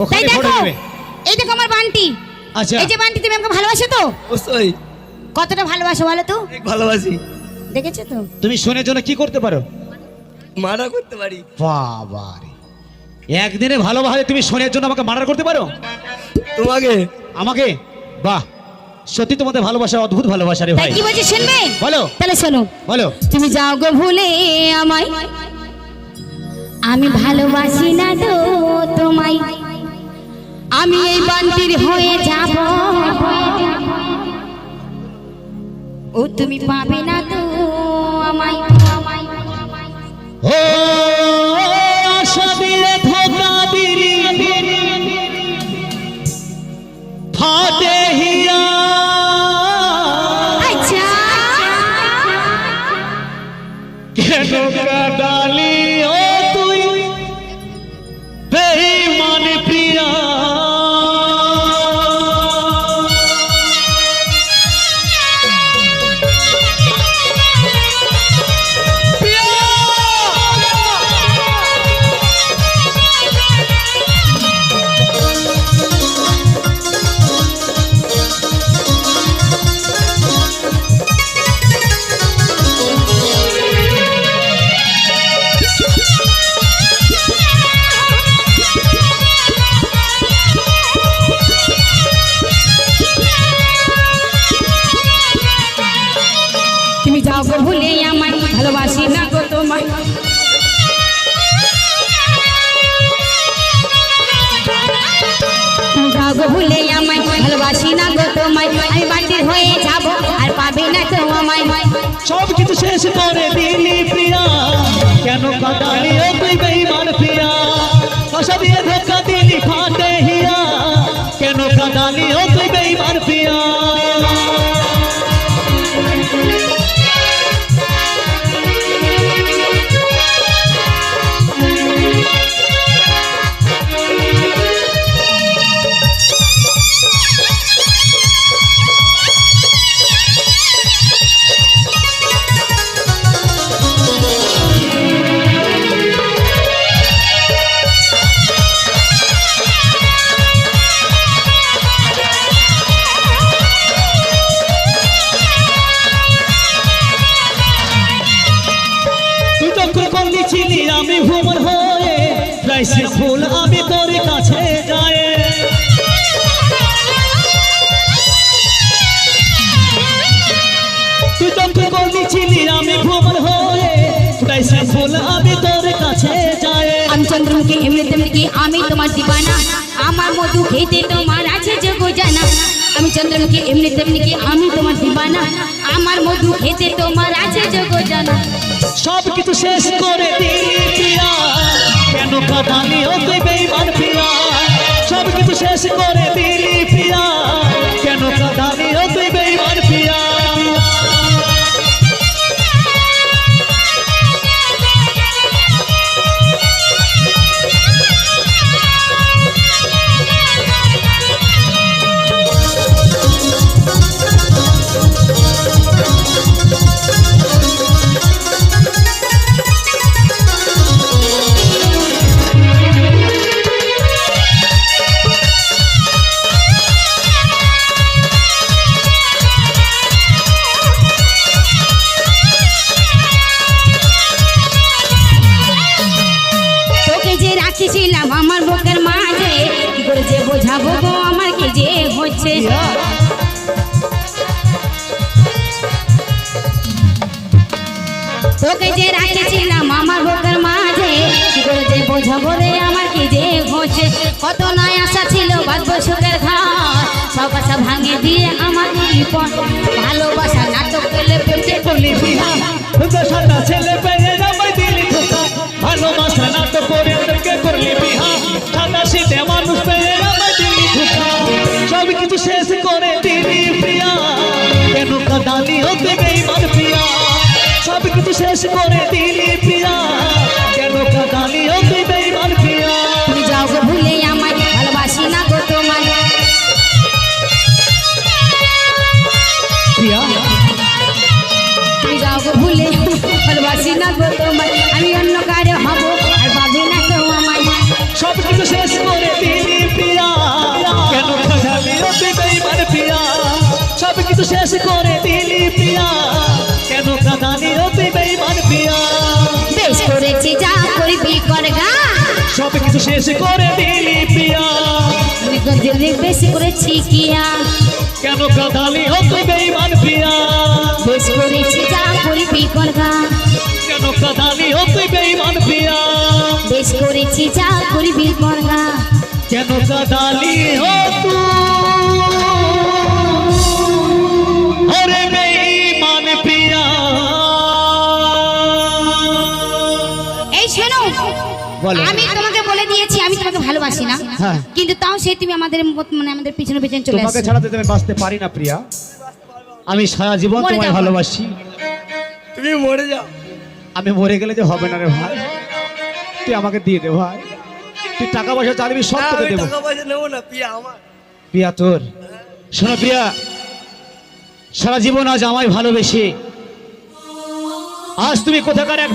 ওখানে তাই ফটো দেখো। নেবে। এই দেখো আমার বান্টি। আচ্ছা। এই যে বান্টি তুমি আমাকে ভালোবাসো তো? অবশ্যই। কতটা ভালোবাসো বলো তো? ভালোবাসি। দেখেছ তো? তুমি সোনের জন্য কি করতে পারো? মানা করতে পারি। বাবা রে। একদিনে ভালোভাবে তুমি সোনের জন্য আমাকে মার্ডার করতে পারো? তোমাকে? আমাকে? বাহ। সত্যি তোমাদের ভালোবাসা অদ্ভুত ভালোবাসা রে ভাই। কি বলছি শুনবে? বলো। তাহলে শোনো। বলো। তুমি যাও গো ভুলে আমায়। আমি ভালোবাসি না তো তোমায়। আমি এই বান্তির হয়ে যাব। ও তুমি পাবে না তো আমায়। ও ভুলে আমায়। ভালোবাসি না গো তোমায়, আমি বাটি হয়ে যাব আর পাবে না তো আমায়। সব কিছু শেষ করে দিলি প্রিয়া। কেন কাটালি ফুল আমি তোর কাছে যায়। আমি চন্দ্রমুখী এমনি তেমনি কি আমি তোমার দিবানা? আমার মধু খেতে তোমার আছে যোগ জানা আমি চন্দ্রমুখী এমনি তেমনি কি আমি তোমার দিবানা? আমার মধু খেতে তোমার আছে যোগ জানা সব কিছু শেষ করে প্রিয়া কেন কাটালি ও তুই বেঈমান প্রিয়া সব কিছু শেষ করে দিলি হচ্ছে তোকে যে রাখিছিলাম আমার বুকের মাঝে, কি করে যে বোঝাবো রে আমার কি যে হচ্ছে কত নয় আশা ছিল বাঁধবো সুখের ঘর সব আশা ভাঙে দিয়ে আমার ভালোবাসা নাটক পেলে পেটে করলি বিহা ছেলে পেয়ে ভালোবাসা শেষ করে দিলি পিয়া কেন কাঁদালি ও তুই বেইমান পিয়া তুমি যাও গো ভুলে আমায় ভালোবাসি না গো তোমায়। পিয়া তুমি যাও গো ভুলে ভালোবাসি না গো তোমায়। আমি অন্য কারে হব আর পাবে না কেউ আমায়। সব কিছু শেষ করে দিলি পিয়া কেন কাঁদালি ও বেইমান পিয়া সব কিছু শেষ করে সব কিছু শেষ করে দিলি পিয়া দিলি বেশি করেছি কিয়া। কেন কাঁদালি হতো বেইমান পিয়া বেশ করেছি যা করবি কর গা কেন কাঁদালি হতো বেইমান পিয়া বেশ করেছি যা করবি কর গা কেন কাঁদালি ও বলো। আমি তোমাকে বলে দিয়েছি আমি তোমাকে ভালোবাসি না। হ্যাঁ। কিন্তু তাও সে তুমি আমাদের মানে আমাদের পিছনে পিছনে চলে তোমাকে ছাড়া তো আমি বাঁচতে পারি না প্রিয়া। আমি সারা জীবন তোমায় ভালোবাসি। তুমি মরে যাও। আমি মরে গেলে যে হবে না রে ভাই। তুই আমাকে দিয়ে দে ভাই। তুই টাকা পয়সা চালিবি সব তোকে দেবো। টাকা পয়সা নেব না পিয়া আমার। প্রিয়া তোর। শোনো প্রিয়া। সারা জীবন আজ আমায় ভালোবেসে। আজ তুমি কোথাকার এক